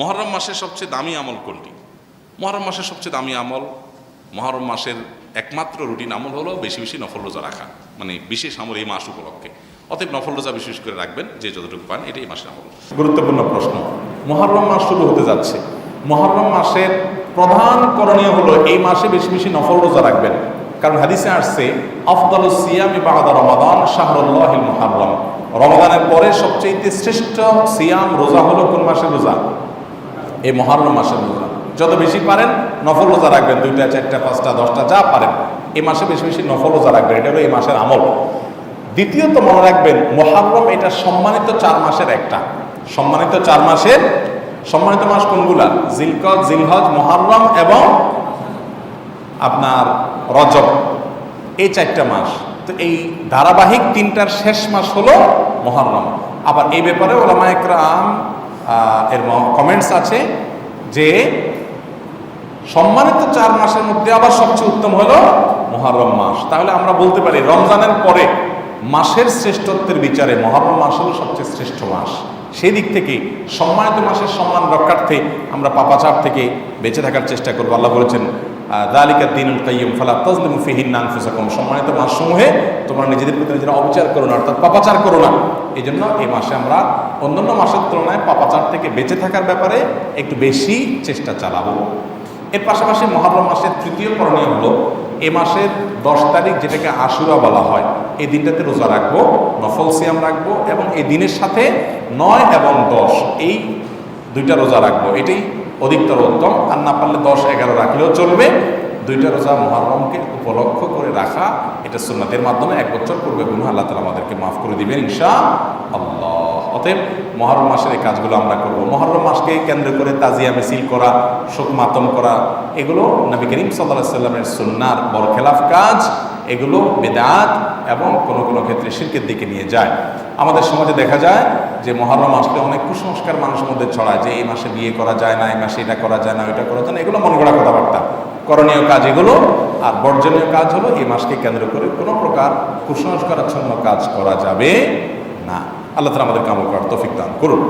মহরম মাসের সবচেয়ে দামি আমল কোনটি? মহরম মাসের সবচেয়ে দামি আমল, মহরম মাসের একমাত্র রুটিন আমল হলো বেশি বেশি নফল রোজা রাখা মানে বিশেষ আমল এই মাস উপলক্ষে। অতএব নফল রোজা বিশেষ করে রাখবেন, যে যতটুকু পান এটাই মাসের আমল। গুরুত্বপূর্ণ প্রশ্ন, মহরম মাস শুরু হতে যাচ্ছে। মহরম মাসের প্রধান করণীয় হলো এই মাসে বেশি বেশি নফল রোজা রাখবেন। কারণ হাদিসে আসছে, আফদাল সিয়ামি বাহাদা রমাদান শাহরুল্লাহিল মুহাররম। রমাদানের পরে সবচেয়ে শ্রেষ্ঠ সিয়াম রোজা হলো কোন মাসের রোজা? এই মহরম মাসের রোজা যত বেশি পারেন নফল রোজা রাখবেন। দুইটা চারটা পাঁচটা দশটা যা পারেন। এই মাসে বেশি বেশি নফল রোজা রাখবেন। এটা হলো এই মাসের আমল। দ্বিতীয়ত মনে রাখবেন মহারম এটা সম্মানিত চার মাসের একটা। সম্মানিত চার মাসের সম্মানিত মাস কোনগুলা? জিলকজ জিলহজ মহারম এবং আপনার রজব। এই চারটা মাস। তো এই ধারাবাহিক তিনটার শেষ মাস হলো মহরম। আবার এই ব্যাপারে ওলামা একরাম আহ, এর কমেন্টস আছে যে সম্মানিত চার মাসের মধ্যে আবার সবচেয়ে উত্তম হলো মহারম মাস। তাহলে আমরা বলতে পারি রমজানের পরে মাসের শ্রেষ্ঠত্বের বিচারে মহরম মাস হলো সবচেয়ে শ্রেষ্ঠ মাস। সেই দিক থেকে সম্মানিত মাসের সম্মান রক্ষার্থে আমরা পাপাচার থেকে বেঁচে থাকার চেষ্টা করব। আল্লাহ বলেছেন দালিকা দিনুল কাইয়ুম, ফালা তাজলিমু ফিহিন নানফুসাকুম সম্মানিত মাসসমূহে তোমরা নিজেদের প্রতি নিজেরা অবিচার করো না, অর্থাৎ পাপাচার করো না। এই জন্য এই মাসে আমরা অন্যান্য মাসের তুলনায় পাপাচার থেকে বেঁচে থাকার ব্যাপারে একটু বেশি চেষ্টা চালাবো। এর পাশাপাশি মহরম মাসের তৃতীয় করণীয় হলো, এ মাসের দশ তারিখ যেটাকে আশুরা বলা হয়, এই দিনটাতে রোজা রাখব, নফল সিয়াম রাখব এবং এই দিনের সাথে নয় এবং দশ, এই দুইটা রোজা রাখব, এটাই অধিকতর উত্তম। আর না পারলে দশ, এগারো রাখলেও চলবে। দুইটা রোজা মহরমকে উপলক্ষ করে রাখা, এটা সুন্নাতের মাধ্যমে এক বছর পূর্বে গুণ আল্লাহ তালা আমাদেরকে মাফ করে দিবেন ইনশা আল্লাহ অতএব মহরম মাসের এই কাজগুলো আমরা করব। মহরম মাসকে কেন্দ্র করে তাজিয়া মিছিল করা শোক মাতম করা, এগুলো নবী করিম সাল্লাহ সাল্লামের সুন্নার বড় খেলাফ কাজ। এগুলো বেদাত এবং কোনো কোনো ক্ষেত্রে শিল্পের দিকে নিয়ে যায়। আমাদের সমাজে দেখা যায় যে মহরম আসলে অনেক কুসংস্কার মানুষের মধ্যে ছড়ায় যে এই মাসে বিয়ে করা যায় না, এই মাসে এটা করা যায় না, ওইটা করা যায় না, এগুলো মন গড়া কথাবার্তা। করণীয় কাজ এগুলো আর বর্জনীয় কাজ হলো এই মাসকে কেন্দ্র করে কোনো প্রকার কুসংস্কারাচ্ছন্ন কাজ করা যাবে না। আল্লাহ তালা আমাদের কামল তৌফিক দান করুন।